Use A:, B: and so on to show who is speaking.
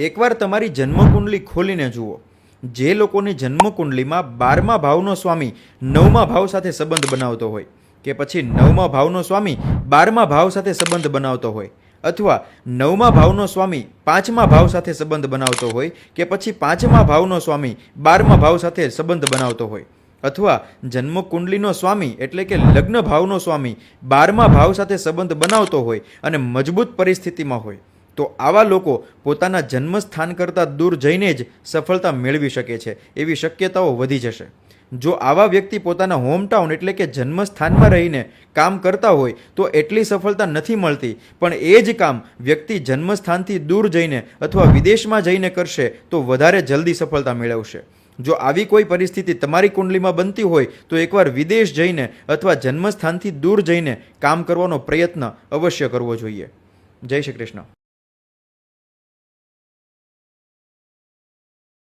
A: એકવાર તમારી જન્મકુંડલી ખોલીને જુઓ. જે લોકોની જન્મકુંડલીમાં બારમા ભાવનો સ્વામી નવમા ભાવ સાથે સંબંધ બનાવતો હોય કે પછી નવમા ભાવનો સ્વામી બારમા ભાવ સાથે સંબંધ બનાવતો હોય અથવા નવમા ભાવનો સ્વામી પાંચમા ભાવ સાથે સંબંધ બનાવતો હોય કે પછી પાંચમા ભાવનો સ્વામી બારમા ભાવ સાથે સંબંધ બનાવતો હોય અથવા જન્મકુંડલીનો સ્વામી એટલે કે લગ્ન ભાવનો સ્વામી બારમા ભાવ સાથે સંબંધ બનાવતો હોય અને મજબૂત પરિસ્થિતિમાં હોય. તો આવા લોકો પોતાના જન્મસ્થાન કરતાં દૂર જઈને જ સફળતા મેળવી શકે છે, એવી શક્યતાઓ વધી જશે. જો આવા વ્યક્તિ પોતાના હોમટાઉન એટલે કે જન્મસ્થાનમાં રહીને કામ કરતા હોય, તો એટલી સફળતા નથી મળતી. પણ એ જ કામ વ્યક્તિ જન્મસ્થાનથી દૂર જઈને અથવા વિદેશમાં જઈને કરશે, તો વધારે જલ્દી સફળતા મેળવશે. જો આવી કોઈ પરિસ્થિતિ તમારી કુંડલીમાં બનતી હોય, તો એકવાર વિદેશ જઈને અથવા જન્મસ્થાનથી દૂર જઈને કામ કરવાનો પ્રયત્ન અવશ્ય કરવો જોઈએ. જય શ્રી કૃષ્ણ.